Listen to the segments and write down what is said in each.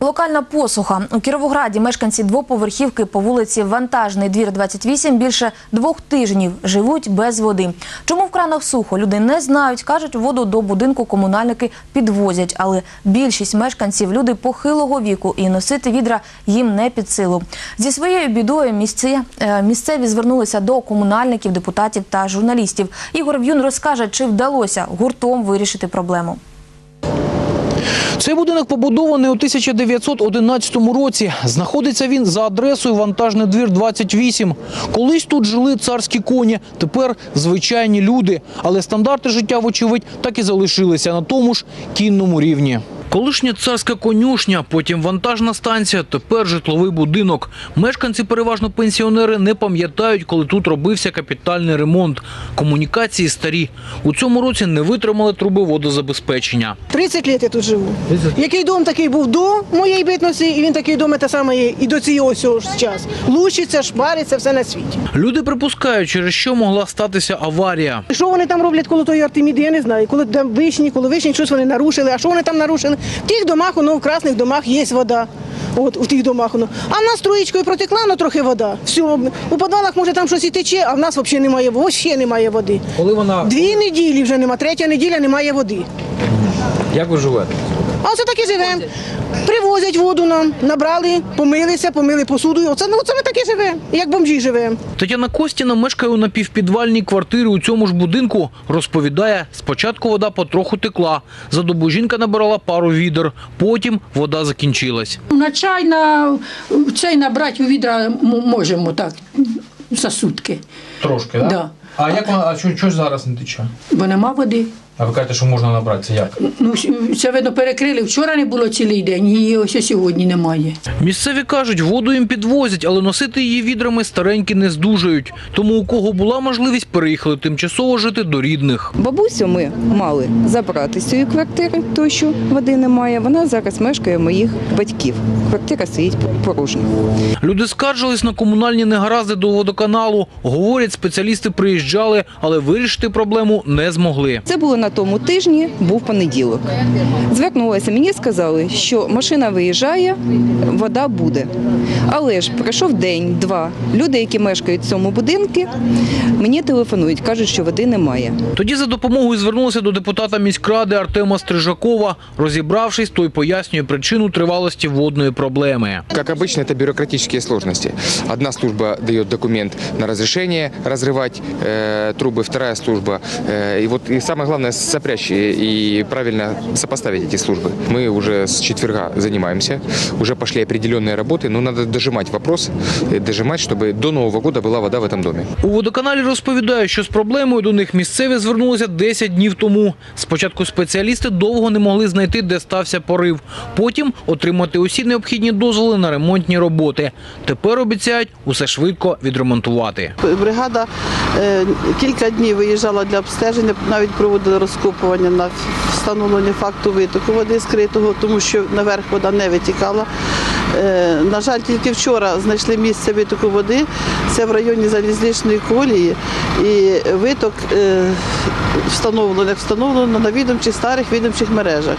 Локальна посуха у Кіровограді мешканці двоповерхівки по вулиці Вантажний двір 28 більше двох тижнів живуть без води. Чому в кранах сухо? Люди не знають. кажуть, воду до будинку комунальники підвозять, але більшість мешканців люди похилого віку і носити відра їм не під силу. Зі своєю бідою місці, е, місцеві звернулися до комунальників, депутатів та журналістів. Ігор В'юн розкаже, чи вдалося гуртом вирішити проблему. Цей будинок побудований у 1911 році. Знаходиться він за адресою Вантажний двір 28. Колись тут жили царські коні, тепер звичайні люди. Але стандарти життя, вочевидь, так і залишилися на тому ж кінному рівні. Колишня царська конюшня, потім вантажна станція, тепер житловий будинок. Мешканці, переважно пенсіонери, не пам'ятають, коли тут робився капітальний ремонт. Комунікації старі. У цьому році не витримали труби водозабезпечення. 30 років я тут живу. Який дом такий був до моєї битності, і він такий дом те саме є і до цього цього ж час. Лущиться, шпариться, все на світі. Люди припускають, через що могла статися аварія. Що вони там роблять коло тої Артеміди, я не знаю. Коли там вишні, коли вишні, щось вони нарушили. А що вони там нарушили? В тих домах, ну, в красних домах є вода. От у тих домах воно. А в нас троєчкою протекла ну, трохи вода. Все. У підвалах може там щось і тече, а в нас взагалі немає, взагалі немає води. Коли вона Дві неділі вже немає, третя неділя немає води. як ви живете? А оце так і живемо. Привозять воду нам, набрали, помилися, помили посуду. Оце, ну, оце ми так і живемо, як бомжі живемо. Тетяна Костіна мешкає у напівпідвальній квартирі у цьому ж будинку. Розповідає, спочатку вода потроху текла. За добу жінка набирала пару відер, потім вода закінчилась. На чай на цей набрати у відра можемо так за сутки, Трошки, так? так? Да. А як вона, а чого, чого ж зараз не тече? Бо нема води. А ви кажете, що можна набрати, це як? Ну, це видно перекрили. Вчора не було цілий день, і ось сьогодні немає. Місцеві кажуть, воду їм підвозять, але носити її відрами старенькі не здужають. Тому у кого була можливість, переїхали тимчасово жити до рідних. Бабусю ми мали забрати з цієї квартири, тому що води немає. Вона зараз мешкає моїх батьків. Квартира стоїть порожня. Люди скаржились на комунальні негаразди до водоканалу. Говорять, спеціалісти приїжджали, але вирішити проблему не змогли. Це було на тому тижні, був понеділок. Звернулися, мені сказали, що машина виїжджає, вода буде. Але ж пройшов день-два. Люди, які мешкають в цьому будинку, мені телефонують, кажуть, що води немає. Тоді за допомогою звернулися до депутата міськради Артема Стрижакова. Розібравшись, той пояснює причину тривалості водної проблеми. Как обычно, это бюрократические сложности. Одна служба дает документ на разрешение разрывать э, трубы, вторая служба. Э, и вот и самое главное сопрячь и, и правильно сопоставить эти службы. Мы уже с четверга занимаемся, уже пошли определенные работы, но надо дожимать вопрос, э, дожимать, чтобы до Нового года была вода в этом доме. У водоканалі розповідають, що з проблемою до них місцеві звернулися 10 днів тому. Спочатку спеціалісти довго не могли знайти, де стався порив. Потім отримати усі необхідні дозволи на ремонтні роботи. Тепер обіцяють усе швидко відремонтувати. Бригада е, кілька днів виїжджала для обстеження, навіть проводила розкопування на встановлення факту витоку води скритого, тому що наверх вода не витікала. Е, На жаль, тільки вчора знайшли місце витоку води. Це в районі залізничної колії. І виток встановлено, як встановлено на відомчих старих відомчих мережах.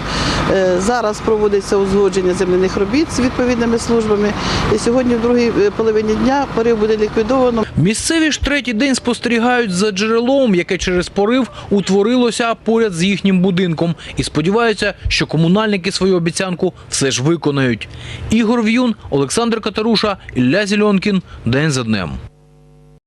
Е, Зараз проводиться узгодження земляних робіт з відповідними службами. І сьогодні, в другій е, половині дня, порив буде ліквідовано. Місцеві ж третій день спостерігають за джерелом, яке через порив утворилося поряд з їхнім будинком, і сподіваються, що комунальники свою обіцянку все ж виконають. Ігор В'юн, Олександр Катаруша, Ілля Зільонкін. День за днем.